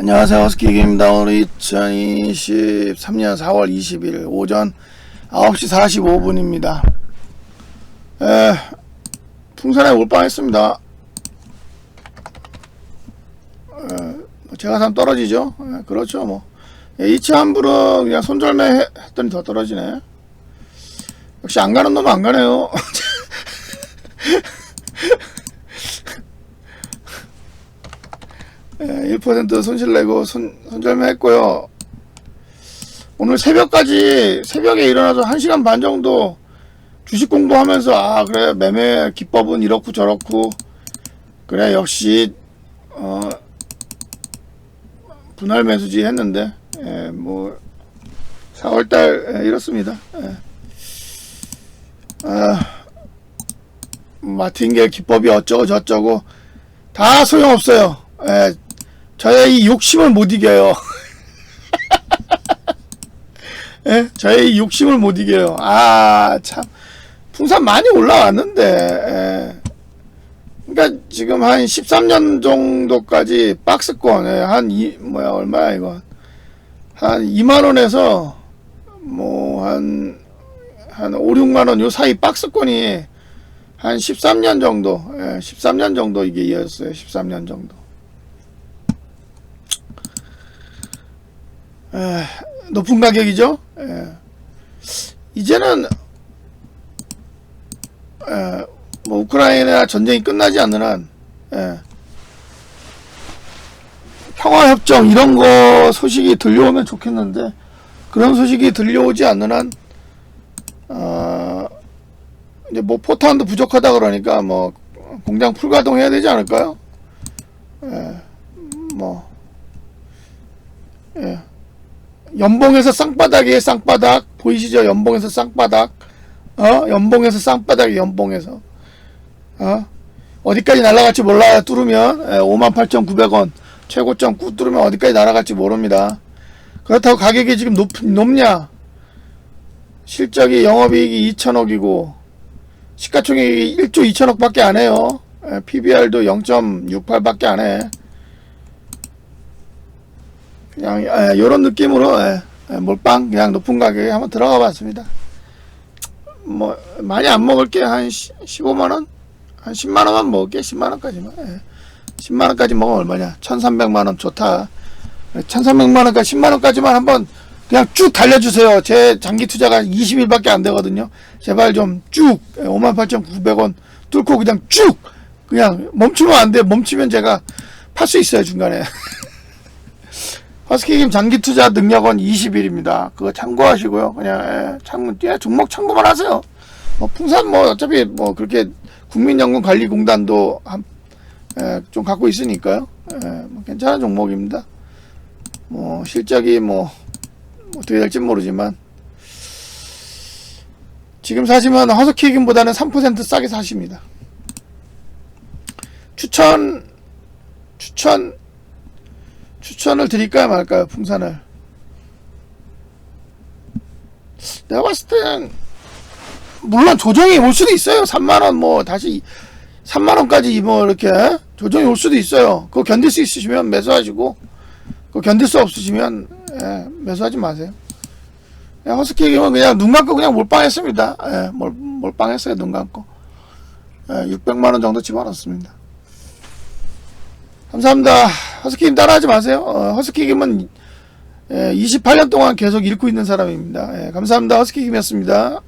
안녕하세요. 허스키기입니다. 오늘 2023년 4월 20일 오전 9시 45분입니다. 에, 풍선에 몰빵했습니다. 에, 뭐 제가 사면 떨어지죠? 에, 그렇죠, 뭐. 예, 이치 함부로 그냥 손절매 해- 했더니 더 떨어지네. 역시 안 가는 놈은 안 가네요. 예, 1% 손실 내고 손, 손절매 했고요. 오늘 새벽까지, 새벽에 일어나서 1시간 반 정도 주식 공부하면서, 아, 그래, 매매 기법은 이렇고 저렇고, 그래, 역시, 어, 분할 매수지 했는데, 예, 뭐, 4월달, 예, 이렇습니다. 예. 아, 마틴겔 기법이 어쩌고 저쩌고, 다 소용없어요. 예, 저의 이 욕심을 못 이겨요. 예? 저의 이 욕심을 못 이겨요. 아, 참. 풍산 많이 올라왔는데, 예. 그러니까 지금 한 13년 정도까지 박스권, 예, 한 이, 뭐야, 얼마야, 이거. 한 2만원에서, 뭐, 한, 한 5, 6만원 요 사이 박스권이 한 13년 정도, 예, 13년 정도 이게 이어졌어요. 13년 정도. 에, 높은 가격이죠. 에, 이제는 에, 뭐 우크라이나 전쟁이 끝나지 않는 한 에, 평화 협정 이런 거 소식이 들려오면 좋겠는데 그런 소식이 들려오지 않는 한 어, 이제 뭐 포탄도 부족하다 그러니까 뭐 공장 풀가동 해야 되지 않을까요? 에, 뭐 예. 연봉에서 쌍바닥이에요 쌍바닥. 보이시죠? 연봉에서 쌍바닥. 어? 연봉에서 쌍바닥이 연봉에서. 어? 어디까지 날아갈지 몰라요 뚫으면. 58,900원. 최고점 꾹 뚫으면 어디까지 날아갈지 모릅니다. 그렇다고 가격이 지금 높, 높냐? 실적이 영업이익이 2천억이고 시가총액이 1조 2천억 밖에 안 해요. 예, PBR도 0.68 밖에 안해 그냥 예, 이런 느낌으로 예, 예, 몰빵 그냥 높은 가격에 한번 들어가 봤습니다. 뭐 많이 안 먹을게 한 15만 원, 한 10만 원만 먹을게 10만 원까지만. 예. 10만 원까지 먹으면 얼마냐? 1,300만 원 좋다. 1,300만 원까지 10만 원까지만 한번 그냥 쭉 달려주세요. 제 장기 투자가 20일밖에 안 되거든요. 제발 좀 쭉 58,900원 뚫고 그냥 쭉 그냥 멈추면 안 돼. 멈추면 제가 팔 수 있어요 중간에. 허스키김 장기 투자 능력은 20일입니다. 그거 참고하시고요. 그냥 예, 참 예, 종목 참고만 하세요. 뭐 풍산 뭐 어차피 뭐 그렇게 국민연금관리공단도 한, 예, 좀 갖고 있으니까요. 예, 뭐 괜찮은 종목입니다. 뭐 실적이 뭐 어떻게 될지 모르지만 지금 사시면 허스키김보다는 3% 싸게 사십니다. 추천 추천 추천을 드릴까요 말까요 풍산을? 내가 봤을 땐 물론 조정이 올 수도 있어요. 3만원 뭐 다시 3만원까지 뭐 이렇게 조정이 올 수도 있어요. 그거 견딜 수 있으시면 매수하시고 그거 견딜 수 없으시면 예, 매수하지 마세요. 그냥 허스키 얘기면 그냥 눈 감고 그냥 몰빵했습니다. 예, 몰, 몰빵했어요 눈 감고. 예, 600만원 정도 집어넣습니다 감사합니다. 허스키김 따라하지 마세요. 어, 허스키김은 예, 28년 동안 계속 읽고 있는 사람입니다. 예, 감사합니다. 허스키김이었습니다.